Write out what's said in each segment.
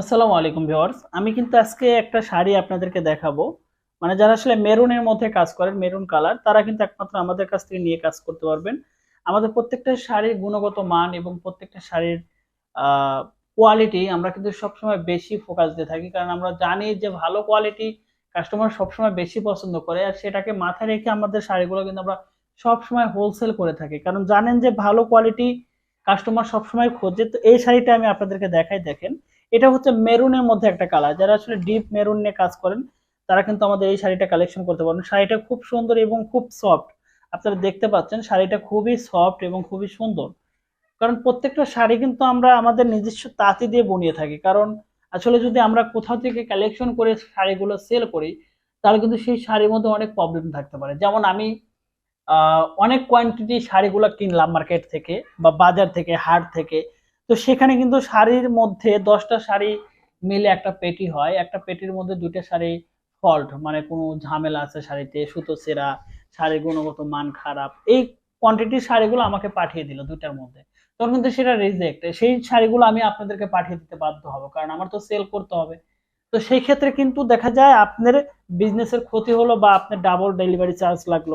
আসসালামু আলাইকুম ভিউয়ার্স। আমি কিন্তু আজকে একটা শাড়ি আপনাদেরকে দেখাবো। মানে যারা আসলে মেরুনের মধ্যে কাজ করেন, মেরুন কালার, তারা কিন্তু একমাত্র আমাদের কাছ থেকে নিয়ে কাজ করতে পারবেন। আমাদের প্রত্যেকটা শাড়ির গুণগত মান এবং প্রত্যেকটা শাড়ির কোয়ালিটি আমরা কিন্তু সবসময় বেশি ফোকাস দিয়ে থাকি। কারণ আমরা জানি যে ভালো কোয়ালিটি কাস্টমার সবসময় বেশি পছন্দ করে আর সেটাকে মাথায় রেখে আমাদের শাড়িগুলো কিন্তু আমরা সবসময় হোলসেল করে থাকি। কারণ জানেন যে ভালো কোয়ালিটি কাস্টমার সবসময় খোঁজে। তো এই শাড়িটা আমি আপনাদেরকে দেখাই, দেখেন। এটা হচ্ছে মেরুনের মধ্যে একটা কালার যারা আসলে ডিপ মেরুন নিয়ে কাজ করেন, তারা কিন্তু আমাদের এই শাড়িটা কালেকশন করতে পারেন শাড়িটা খুব সুন্দর এবং খুব সফট আপনারা দেখতে পাচ্ছেন, শাড়িটা খুবই সফট এবং খুবই সুন্দর। কারণ প্রত্যেকটা শাড়ি কিন্তু আমরা আমাদের নিজস্ব তাঁতি দিয়ে বনিয়ে থাকি। কারণ আসলে যদি আমরা কোথাও থেকে কালেকশন করে শাড়িগুলো সেল করি, তাহলে কিন্তু সেই শাড়ির মধ্যে অনেক প্রবলেম থাকতে পারে। যেমন আমি অনেক কোয়ান্টিটি শাড়িগুলো কিনলাম মার্কেট থেকে বা বাজার থেকে, হাট থেকে। তো সেখানে কিন্তু শাড়ির মধ্যে দশটা শাড়ি মিলে একটা পেটি হয়। একটা পেটির মধ্যে দুইটা শাড়ি ফল্ট মানে কোনো ঝামেলা আছে শাড়িতে, সুতো সেরা শাড়ির গুণগত মান খারাপ, এই কোয়ান্টিটির শাড়িগুলো আমাকে পাঠিয়ে দিল দুইটার মধ্যে। তখন কিন্তু সেটা রিজেক্ট সেই শাড়িগুলো আমি আপনাদেরকে পাঠিয়ে দিতে বাধ্য হব, কারণ আমার তো সেল করতে হবে। তো সেই ক্ষেত্রে কিন্তু দেখা যায় আপনার বিজনেসের ক্ষতি হলো বা আপনার ডাবল ডেলিভারি চার্জ লাগল।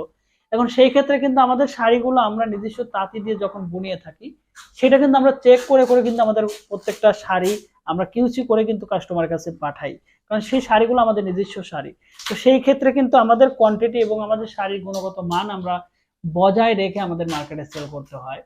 এখন সেই ক্ষেত্রে কিন্তু আমাদের শাড়িগুলো আমরা নিজস্ব তাঁতি দিয়ে যখন বুনিয়ে থাকি, সেটা কিন্তু আমরা চেক করে করে কিন্তু আমাদের প্রত্যেকটা শাড়ি আমরা কিউসি করে কিন্তু কাস্টমারের কাছে পাঠাই। কারণ সেই শাড়িগুলো আমাদের নিজস্ব শাড়ি। তো সেই ক্ষেত্রে কিন্তু আমাদের কোয়ান্টিটি এবং আমাদের শাড়ির গুণগত মান আমরা বজায় রেখে আমাদের মার্কেটে সেল করতে হয়।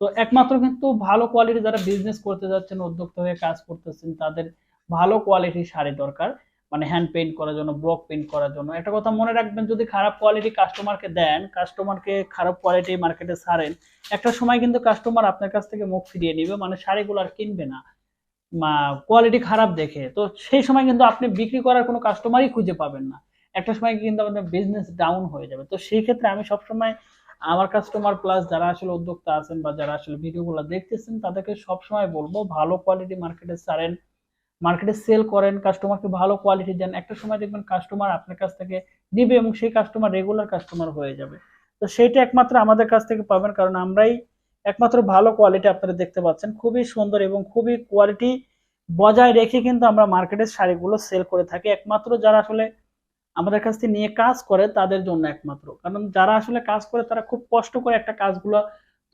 তো একমাত্র কিন্তু ভালো কোয়ালিটি যারা বিজনেস করতে যাচ্ছেন, উদ্যোক্তা হয়ে কাজ করতেছেন, তাদের ভালো কোয়ালিটির শাড়ি দরকার। মানে হ্যান্ড পেইন্ট করার জন্য ব্লক পেইন্ট করার জন্য। একটা কথা মনে রাখবেন, যদি খারাপ কোয়ালিটি কাস্টমারকে দেন কাস্টমারকে খারাপ কোয়ালিটি মার্কেটে ছাড়েন, একটা সময় কিন্তু কাস্টমার আপনার কাছ থেকে মুখ ফিরিয়ে নিবে মানে শাড়িগুলো আর কিনবে না। কোয়ালিটি খারাপ দেখে। তো সেই সময় কিন্তু আপনি বিক্রি করার কোনো কাস্টমারই খুঁজে পাবেন না। একটা সময় কিন্তু আপনার বিজনেস ডাউন হয়ে যাবে। তো সেই ক্ষেত্রে আমি সবসময় আমার কাস্টমার প্লাস যারা আসলে উদ্যোক্তা আছেন বা যারা আসলে ভিডিওগুলো দেখতেছেন, তাদেরকে সবসময় বলব, ভালো কোয়ালিটি মার্কেটে ছাড়েন। মার্কেটে সেল করেন কাস্টমারকে ভালো কোয়ালিটি দেন, একটা সময় দেখবেন কাস্টমার আপনার কাছ থেকে নিবে এবং সেই কাস্টমার রেগুলার কাস্টমার হয়ে যাবে। তো সেইটা একমাত্র আমাদের কাছ থেকে পাবেন, কারণ আমরাই একমাত্র ভালো কোয়ালিটি আপনারা দেখতে পাচ্ছেন। খুবই সুন্দর এবং খুবই কোয়ালিটি বজায় রেখে কিন্তু আমরা মার্কেটের শাড়িগুলো সেল করে থাকি। একমাত্র যারা আসলে আমাদের কাছ থেকে নিয়ে কাজ করে, তাদের জন্য একমাত্র। কারণ যারা আসলে কাজ করে, তারা খুব কষ্ট করে একটা কাজগুলো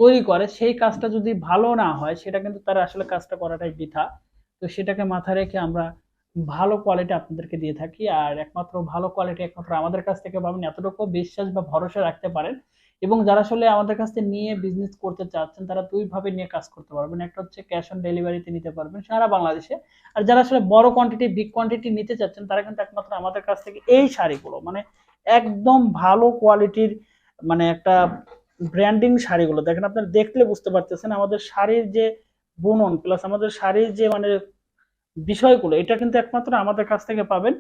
তৈরি করে। সেই কাজটা যদি ভালো না হয়, সেটা কিন্তু তারা আসলে কাজটা করাটাই বৃথা। তো সেটাকে মাথায় রেখে আমরা ভালো কোয়ালিটি আপনাদেরকে দিয়ে থাকি। আর একমাত্র ভালো কোয়ালিটি একমাত্র আমাদের কাছ থেকে পাবেন। এতটুকু বিশ্বাস বা ভরসা রাখতে পারেন। এবং যারা আসলে আমাদের কাছ থেকে নিয়ে বিজনেস করতে চাচ্ছেন, তারা দুইভাবে নিয়ে কাজ করতে পারবেন। একটা হচ্ছে ক্যাশ অন ডেলিভারিতে নিতে পারবেন সারা বাংলাদেশে। আর যারা আসলে বড় কোয়ান্টিটি বিগ কোয়ান্টিটি নিতে চাচ্ছেন, তারা কিন্তু একমাত্র আমাদের কাছ থেকে এই শাড়িগুলো মানে একদম ভালো কোয়ালিটির মানে একটা ব্র্যান্ডিং শাড়িগুলো। দেখেন আপনারা দেখলে বুঝতে পারতেছেন আমাদের শাড়ির যে বুনন প্লাস আমাদের শাড়ির যে মানে বিষয়গুলো, এটা কিন্তু একমাত্র আমাদের কাছ থেকে পাবেন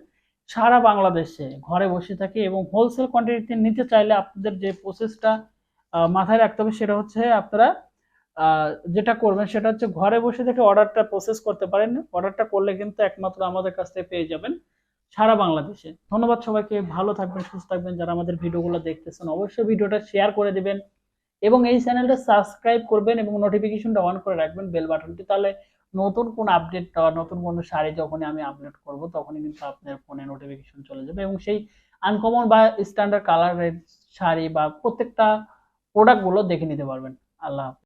সারা বাংলাদেশে। ঘরে বসে থাকে এবং হোলসেল কোয়ান্টিটিতে নিতে চাইলে আপনাদের যে প্রসেসটা মাথায় রাখতে হবে সেটা হচ্ছে আপনারা যেটা করবেন সেটা হচ্ছে ঘরে বসে থেকে অর্ডারটা প্রসেস করতে পারেন। অর্ডারটা করলে কিন্তু একমাত্র আমাদের কাছ থেকে পেয়ে যাবেন সারা বাংলাদেশে। ধন্যবাদ সবাইকে, ভালো থাকবেন, সুস্থ থাকবেন। যারা আমাদের ভিডিওগুলো দেখতেছেন, অবশ্যই ভিডিওটা শেয়ার করে দিবেন। এবং এই চ্যানেলটা সাবস্ক্রাইব করবেন এবং নোটিফিকেশনটা অন করে রাখবেন বেল বাটনটি তাহলে নতুন কোন আপডেট নতুন কোন শাড়ি যখনই আমি আপলোড করব, তখনই কিন্তু আপনার ফোনে নোটিফিকেশন চলে যাবে এবং সেই আনকমন বা স্ট্যান্ডার্ড কালারের শাড়ি বা প্রত্যেকটা প্রোডাক্টগুলো দেখে নিতে পারবেন। আল্লাহ